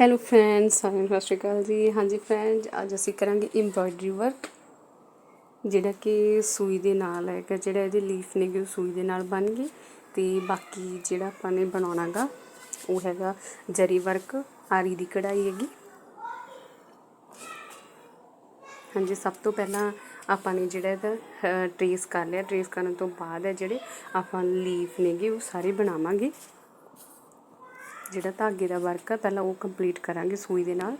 Hello friends ਸਾਰਿਆਂ ਨੂੰ ਸਤਿ ਸ਼੍ਰੀ ਅਕਾਲ ਜੀ। ਹਾਂਜੀ ਫਰੈਂਡ ਅੱਜ ਅਸੀਂ ਕਰਾਂਗੇ ਐਮਬ੍ਰੋਇਡਰੀ ਵਰਕ ਜਿਹੜਾ ਕਿ ਸੂਈ ਦੇ ਨਾਲ ਹੈਗਾ ਜਿਹੜਾ ਇਹਦੇ ਲੀਫ ਨੇਗੇ ਉਹ ਸੂਈ ਦੇ ਨਾਲ ਬਣ ਗਏ ਤੇ ਬਾਕੀ ਜਿਹੜਾ ਆਪਾਂ ਨੇ ਬਣਾਉਣਾਗਾ, ਉਹ ਹੈਗਾ ਜਰੀ ਵਰਕ ਆਰੀ ਦੀ ਕਢਾਈ ਹੈਗੀ। ਹਾਂਜੀ, ਸਭ ਤੋਂ ਪਹਿਲਾਂ ਆਪਾਂ ਨੇ ਜਿਹੜਾ ਇਹਦਾ ਟ੍ਰੇਸ ਕਰ ਲਿਆ। ਟ੍ਰੇਸ ਕਰਨ ਤੋਂ ਬਾਅਦ ਹੈ ਜਿਹੜੇ ਆਪਾਂ ਲੀਫ ਨੇਗੇ ਉਹ ਸਾਰੇ ਬਣਾਵਾਂਗੇ। ਜਿਹੜਾ ਧਾਗੇ ਦਾ ਵਰਕ ਆ, ਪਹਿਲਾਂ ਉਹ ਕੰਪਲੀਟ ਕਰਾਂਗੇ ਸੂਈ ਦੇ ਨਾਲ।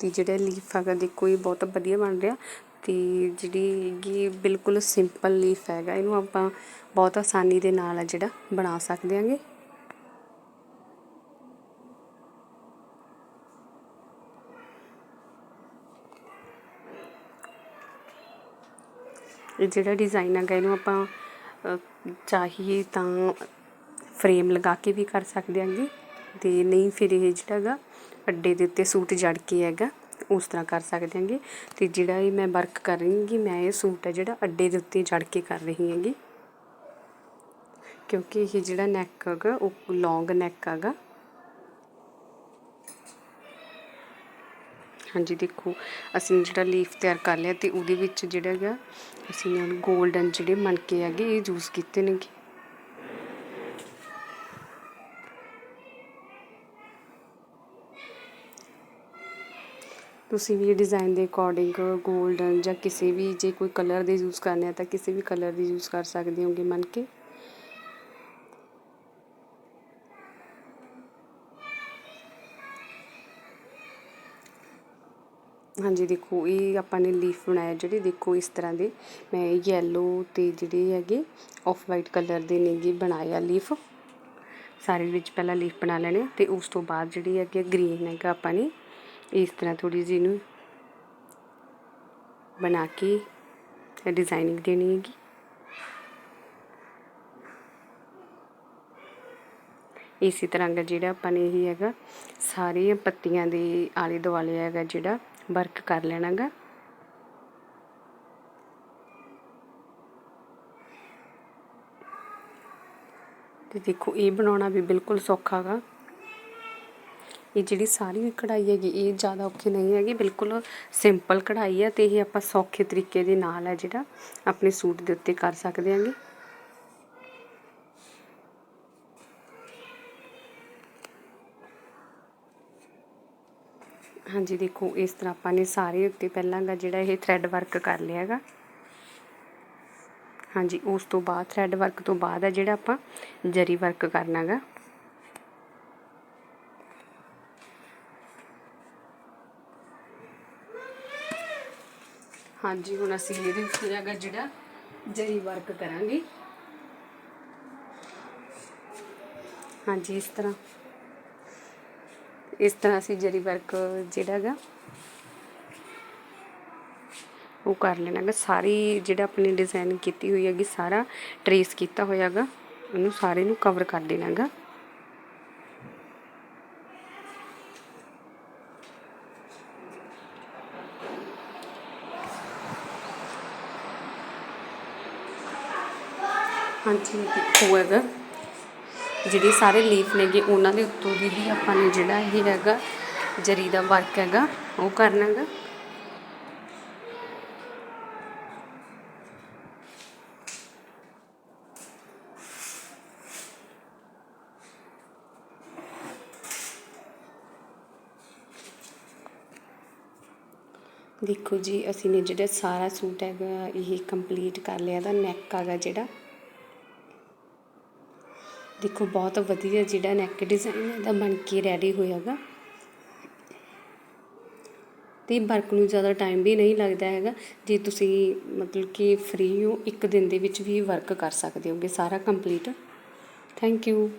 ਤੇ ਜਿਹੜਾ ਲੀਫ ਹੈਗਾ, ਦੇਖੋ ਇਹ ਬਹੁਤ ਵਧੀਆ ਬਣ ਰਿਹਾ। ਤੇ ਜਿਹੜੀ ਹੈਗੀ ਬਿਲਕੁਲ ਸਿੰਪਲ ਲੀਫ ਹੈਗਾ, ਇਹਨੂੰ ਆਪਾਂ ਬਹੁਤ ਆਸਾਨੀ ਦੇ ਨਾਲ ਆ ਜਿਹੜਾ ਬਣਾ ਸਕਦੇ ਆਂਗੇ। ਇਹ ਜਿਹੜਾ ਡਿਜ਼ਾਈਨ ਹੈਗਾ, ਇਹਨੂੰ ਆਪਾਂ ਚਾਹੀਏ ਤਾਂ ਫਰੇਮ ਲਗਾ ਕੇ ਵੀ ਕਰ ਸਕਦੇ ਹਾਂਗੇ। ਤੇ ਨਹੀਂ ਫਿਰ ਇਹ ਜਿਹੜਾ ਹੈਗਾ, ਅੱਡੇ ਦੇ ਉੱਤੇ ਸੂਟ ਜੜ ਕੇ ਹੈਗਾ, ਉਸ ਤਰ੍ਹਾਂ ਕਰ ਸਕਦੇ ਹਾਂਗੇ। ਤੇ ਜਿਹੜਾ ਇਹ ਮੈਂ ਵਰਕ ਕਰ ਰਹੀ ਹਾਂਗੀ, ਮੈਂ ਇਹ ਸੂਟ ਹੈ ਜਿਹੜਾ ਅੱਡੇ ਦੇ ਉੱਤੇ ਜੜ ਕੇ ਕਰ ਰਹੀ ਹੈਗੀ। ਕਿਉਂਕਿ ਇਹ ਜਿਹੜਾ ਨੈਕ ਹੈਗਾ, ਉਹ ਲੌਂਗ ਨੈਕ ਹੈਗਾ। ਹਾਂਜੀ, ਦੇਖੋ, ਅਸੀਂ ਜਿਹੜਾ ਲੀਫ ਤਿਆਰ ਕਰ ਲਿਆ ਤੇ ਉਹਦੇ ਵਿੱਚ ਜਿਹੜਾ ਹੈਗਾ, ਅਸੀਂ ਨਾਲ 골ਡਨ ਜਿਹੜੇ ਮਣਕੇ ਹੈਗੇ, ਇਹ ਯੂਜ਼ ਕੀਤੇ ਨੇਗੇ। ਤੁਸੀਂ ਵੀ ਡਿਜ਼ਾਈਨ ਦੇ ਅਕੋਰਡਿੰਗ 골ਡਨ ਜਾਂ ਕਿਸੇ ਵੀ ਜੇ ਕੋਈ ਕਲਰ ਦੇ ਯੂਜ਼ ਕਰਨੇ ਆ ਤਾਂ ਕਿਸੇ ਵੀ ਕਲਰ ਦੀ ਯੂਜ਼ ਕਰ ਸਕਦੇ ਹੋਗੇ ਮਣਕੇ। ਹਾਂਜੀ, ਦੇਖੋ, ਇਹ ਆਪਾਂ ਨੇ ਲੀਫ ਬਣਾਇਆ ਜਿਹੜੇ, ਦੇਖੋ, ਇਸ ਤਰ੍ਹਾਂ ਦੇ। ਮੈਂ ਯੈਲੋ ਤੇ ਜਿਹੜੇ ਹੈਗੇ ਆਫ ਵਾਈਟ ਕਲਰ ਦੇ ਨੇਗੇ ਬਣਾਇਆ ਲੀਫ ਸਾਰੇ ਵਿੱਚ ਪਹਿਲਾਂ ਲੀਫ ਬਣਾ ਲੈਣੇ ਤੇ ਉਸ ਤੋਂ ਬਾਅਦ ਜਿਹੜੀ ਹੈਗੀ ਗ੍ਰੀਨ ਹੈਗਾ ਆਪਾਂ ਨੇ, ਇਸ ਤਰ੍ਹਾਂ ਥੋੜੀ ਜਿਹੀ ਨੂੰ ਬਣਾ ਕੇ ਡਿਜ਼ਾਈਨਿੰਗ ਦੇਣੀ ਹੈਗੀ। ਇਸੇ ਤਰ੍ਹਾਂ ਦਾ ਜਿਹੜਾ ਆਪਾਂ ਨੇ ਇਹ ਹੈਗਾ ਸਾਰੀਆਂ ਪੱਤੀਆਂ ਦੇ ਆਲੇ ਦੁਆਲੇ ਹੈਗਾ ਜਿਹੜਾ ਵਰਕ ਕਰ ਲੈਣਾਗਾ। ਤੇ ਦੇਖੋ, ਇਹ ਬਣਾਉਣਾ ਵੀ ਬਿਲਕੁਲ ਸੌਖਾ ਗਾ ਇਹ ਜਿਹੜੀ ਸਾਰੀ ਕਢਾਈ ਹੈਗੀ, ਇਹ ਜ਼ਿਆਦਾ ਔਖੀ ਨਹੀਂ ਹੈਗੀ, ਬਿਲਕੁਲ ਸਿੰਪਲ ਕਢਾਈ ਹੈ ਤੇ ਇਹ ਆਪਾਂ ਸੌਖੇ ਤਰੀਕੇ ਦੇ ਨਾਲ ਹੈ ਜਿਹੜਾ ਆਪਣੇ ਸੂਟ ਦੇ ਉੱਤੇ ਕਰ ਸਕਦੇ ਹਾਂਗੇ ਹਾਂਜੀ, ਦੇਖੋ, ਇਸ ਤਰ੍ਹਾਂ ਆਪਾਂ ਨੇ ਸਾਰੇ ਉੱਤੇ ਪਹਿਲਾਂ ਦਾ ਜਿਹੜਾ ਇਹ ਥ੍ਰੈਡ ਵਰਕ ਕਰ ਲਿਆ ਹੈਗਾ। ਹਾਂਜੀ, ਉਸ ਤੋਂ ਬਾਅਦ ਥ੍ਰੈਡ ਵਰਕ ਤੋਂ ਬਾਅਦ ਹੈ ਜਿਹੜਾ ਆਪਾਂ ਜਰੀ ਵਰਕ ਕਰਨਾ ਕਰਨਾਗਾ ਹਾਂਜੀ, ਹੁਣ ਅਸੀਂ ਇਹਦੇ ਉੱਤੇ ਹੈਗਾ ਜਿਹੜਾ ਜਰੀ ਵਰਕ ਕਰਾਂਗੇ। ਹਾਂਜੀ, ਇਸ ਤਰ੍ਹਾਂ। ਇਸ ਤਰ੍ਹਾਂ ਅਸੀਂ ਜਰੀ ਵਰਕ ਜਿਹੜਾ ਹੈਗਾ, ਉਹ ਕਰ ਲੈਣਾ ਹੈਗਾ ਸਾਰੀ ਜਿਹੜਾ ਆਪਣੀ ਡਿਜ਼ਾਈਨ ਕੀਤੀ ਹੋਈ ਹੈਗੀ, ਸਾਰਾ ਟਰੇਸ ਕੀਤਾ ਹੋਇਆ ਹੈਗਾ, ਉਹਨੂੰ ਸਾਰੇ ਨੂੰ ਕਵਰ ਕਰ ਦੇਣਾ ਹੈਗਾ ਹਾਂਜੀ ਦੇਖੋ ਹੈਗਾ। ਜਿਹੜੇ ਸਾਰੇ ਲੀਫ ਨੇਗੇ, ਉਹਨਾਂ ਦੇ ਉੱਤੋਂ ਦੀ ਵੀ ਆਪਾਂ ਨੇ ਜਿਹੜਾ ਇਹ ਹੈਗਾ, ਜਰੀ ਦਾ ਵਰਕ ਹੈਗਾ, ਉਹ ਕਰਨਾ ਹੈਗਾ। ਦੇਖੋ ਜੀ, ਅਸੀਂ ਨੇ ਜਿਹੜਾ ਸਾਰਾ ਸੂਟ ਹੈਗਾ, ਇਹ ਕੰਪਲੀਟ ਕਰ ਲਿਆ ਦਾ ਨੈਕ ਹੈਗਾ ਜਿਹੜਾ। ਦੇਖੋ, ਬਹੁਤ ਵਧੀਆ ਜਿਹੜਾ ਨੈਕ ਡਿਜ਼ਾਈਨ ਇਹਦਾ ਬਣ ਕੇ ਰੈਡੀ ਹੋਇਆਗਾ। ਤੇ ਵਰਕ ਨੂੰ ਜ਼ਿਆਦਾ ਟਾਈਮ ਵੀ ਨਹੀਂ ਲੱਗਦਾ ਹੈਗਾ। ਜੇ ਤੁਸੀਂ ਮਤਲਬ ਕਿ ਫ੍ਰੀ ਹੋ, ਇੱਕ ਦਿਨ ਦੇ ਵਿੱਚ ਵੀ ਵਰਕ ਕਰ ਸਕਦੇ ਹੋਗੇ, ਸਾਰਾ ਕੰਪਲੀਟ ਥੈਂਕ ਯੂ